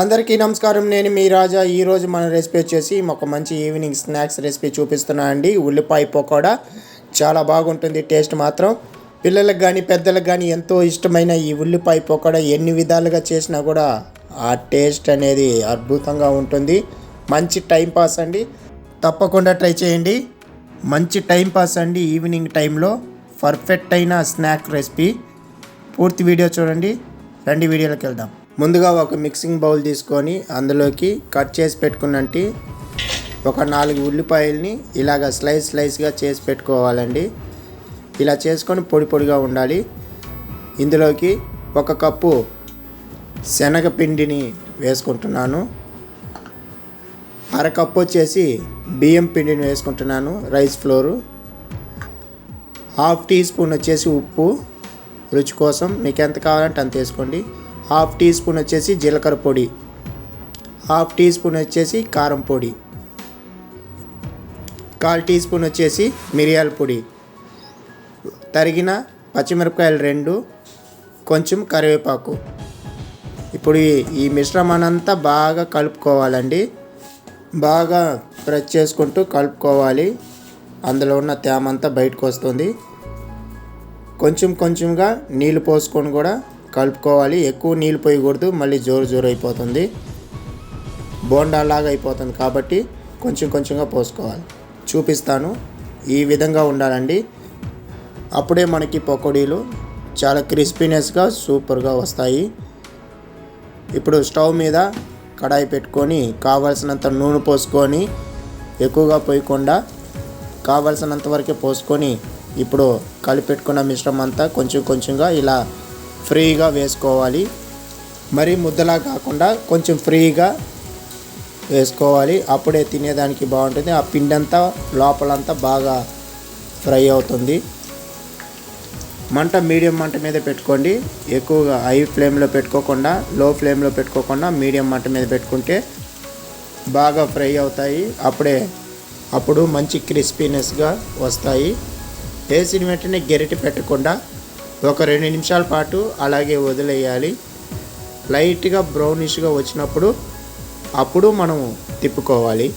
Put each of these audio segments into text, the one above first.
అందరికీ నమస్కారం. నేను మీ రాజా. ఈరోజు మన రెసిపీ వచ్చేసి ఒక మంచి ఈవినింగ్ స్నాక్స్ రెసిపీ చూపిస్తున్నా అండి. ఉల్లిపాయ పకోడా. చాలా బాగుంటుంది టేస్ట్ మాత్రం. పిల్లలకు కానీ పెద్దలకు కానీ ఎంతో ఇష్టమైన ఈ ఉల్లిపాయ పకోడా ఎన్ని విధాలుగా చేసినా కూడా ఆ టేస్ట్ అనేది అద్భుతంగా ఉంటుంది. మంచి టైం పాస్ అండి. తప్పకుండా ట్రై చేయండి. మంచి టైం పాస్ అండి ఈవినింగ్ టైంలో పర్ఫెక్ట్ అయిన స్నాక్ రెసిపీ. పూర్తి వీడియో చూడండి. రెండు వీడియోలకు వెళ్దాం. ముందుగా ఒక మిక్సింగ్ బౌల్ తీసుకొని అందులోకి కట్ చేసి పెట్టుకున్నట్టు ఒక నాలుగు ఉల్లిపాయల్ని ఇలాగ స్లైస్ స్లైస్గా చేసి పెట్టుకోవాలండి. ఇలా చేసుకొని పొడి పొడిగా ఉండాలి. ఇందులోకి ఒక కప్పు శనగపిండిని వేసుకుంటున్నాను. అరకప్పు వచ్చేసి బియ్యం పిండిని వేసుకుంటున్నాను rice flour. Half teaspoon వచ్చేసి ఉప్పు రుచి కోసం. మీకు ఎంత కావాలంటే అంత వేసుకోండి. హాఫ్ టీ స్పూన్ వచ్చేసి జీలకర్ర పొడి. హాఫ్ టీ స్పూన్ వచ్చేసి కారం పొడి. కాల్ టీ స్పూన్ వచ్చేసి మిరియాల పొడి. తరిగిన పచ్చిమిరపకాయలు రెండు కొంచెం కరివేపాకు. ఇప్పుడు ఈ- మిశ్రమానంతా బాగా కలుపుకోవాలండి. బాగా ప్రెస్ చేసుకుంటూ కలుపుకోవాలి. అందులో ఉన్న తేమ అంతా బయటకు వస్తుంది. కొంచెం కొంచెంగా నీళ్ళు పోసుకొని కూడా కలుపుకోవాలి. ఎక్కువ నీళ్ళు పోయకూడదు. మళ్ళీ జోరు జోరు అయిపోతుంది. బోండాలాగా అయిపోతుంది కాబట్టి కొంచెం కొంచెంగా పోసుకోవాలి. చూపిస్తాను. ఈ విధంగా ఉండాలండి. అప్పుడే మనకి పకోడీలు చాలా క్రిస్పీనెస్గా సూపర్గా వస్తాయి. ఇప్పుడు స్టవ్ మీద కడాయి పెట్టుకొని కావలసినంత నూనె పోసుకొని ఎక్కువగా పోయకుండా కావలసినంత వరకే పోసుకొని ఇప్పుడు కలిపెట్టుకున్న మిశ్రమం అంతా కొంచెం కొంచెంగా ఇలా ఫ్రీగా వేసుకోవాలి. మరి ముద్దలా కాకుండా కొంచెం ఫ్రీగా వేసుకోవాలి. అప్పుడే తినేదానికి బాగుంటుంది. ఆ పిండంతా అంతా లోపలంతా బాగా ఫ్రై అవుతుంది. మంట మీడియం మంట మీద పెట్టుకోండి. ఎక్కువగా హై ఫ్లేమ్లో పెట్టుకోకుండా లో ఫ్లేమ్లో పెట్టుకోకుండా మీడియం మంట మీద పెట్టుకుంటే బాగా ఫ్రై అవుతాయి. అప్పుడే అప్పుడు మంచి క్రిస్పీనెస్గా వస్తాయి. వేసిన వెంటనే గెరిటి పెట్టకుండా ఒక రెండు నిమిషాల పాటు అలాగే వదిలేయాలి. లైట్గా బ్రౌనిష్గా వచ్చినప్పుడు అప్పుడు మనం తిప్పుకోవాలి.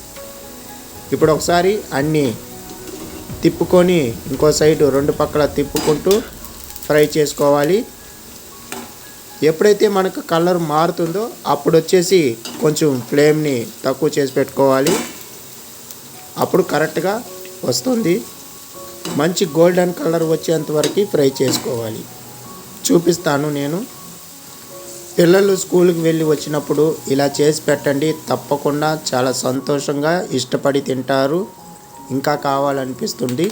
ఇప్పుడు ఒకసారి అన్నీ తిప్పుకొని ఇంకో సైడు రెండు పక్కల తిప్పుకుంటూ ఫ్రై చేసుకోవాలి. ఎప్పుడైతే మనకు కలర్ మారుతుందో అప్పుడు వచ్చేసి కొంచెం ఫ్లేమ్ని తక్కువ చేసి పెట్టుకోవాలి. అప్పుడు కరెక్ట్గా వస్తుంది. మంచి గోల్డెన్ కలర్ వచ్చేంత వరకు ఫ్రై చేసుకోవాలి. చూపిస్తాను నేను. పిల్లలు స్కూల్కి వెళ్ళి వచ్చినప్పుడు ఇలా చేసి పెట్టండి. తప్పకుండా చాలా సంతోషంగా ఇష్టపడి తింటారు. ఇంకా కావాలనిపిస్తుంది.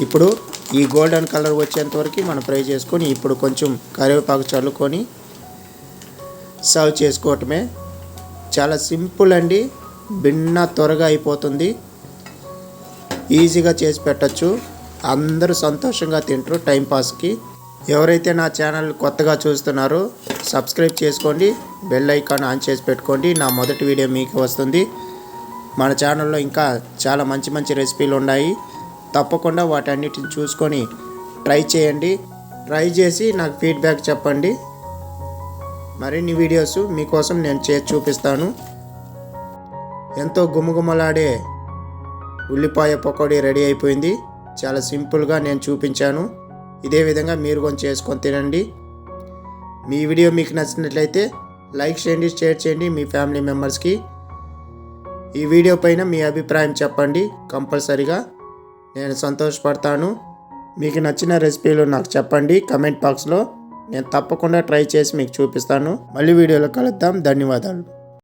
ఇప్పుడు ఈ గోల్డెన్ కలర్ వచ్చేంత వరకు మనం ఫ్రై చేసుకొని ఇప్పుడు కొంచెం కరివేపాకు చల్లుకొని సర్వ్ చేసుకోవటమే. చాలా సింపుల్ అండి. భిన్న త్వరగా అయిపోతుంది. ఈజీగా చేసి పెట్టచ్చు. అందరూ సంతోషంగా తింటారు టైంపాస్కి ఎవరైతే నా ఛానల్ కొత్తగా చూస్తున్నారో సబ్స్క్రైబ్ చేసుకోండి బెల్ ఐకాన్ ఆన్ చేసి పెట్టుకోండి. నా మొదటి వీడియో మీకు వస్తుంది. మన ఛానల్లో ఇంకా చాలా మంచి మంచి రెసిపీలు ఉన్నాయి. తప్పకుండా వాటన్నిటిని చూసుకొని ట్రై చేయండి. ట్రై చేసి నాకు ఫీడ్బ్యాక్ చెప్పండి. మరిన్ని వీడియోస్ మీకోసం నేను చేసి చూపిస్తాను. ఎంతో గుమగుమలాడే ఉల్లిపాయ పకోడీ రెడీ అయిపోయింది. చాలా సింపుల్గా నేను చూపించాను. ఇదే విధంగా మీరు కొంచెం చేసుకొని తినండి. మీ వీడియో మీకు నచ్చినట్లయితే లైక్ చేయండి షేర్ చేయండి మీ ఫ్యామిలీ మెంబర్స్కి. ఈ వీడియో పైన మీ అభిప్రాయం చెప్పండి కంపల్సరీగా. నేను సంతోషపడతాను. మీకు నచ్చిన రెసిపీలు నాకు చెప్పండి. కమెంట్ బాక్స్లో నేను తప్పకుండా ట్రై చేసి మీకు చూపిస్తాను. మళ్ళీ వీడియోలో కలుద్దాం. ధన్యవాదాలు.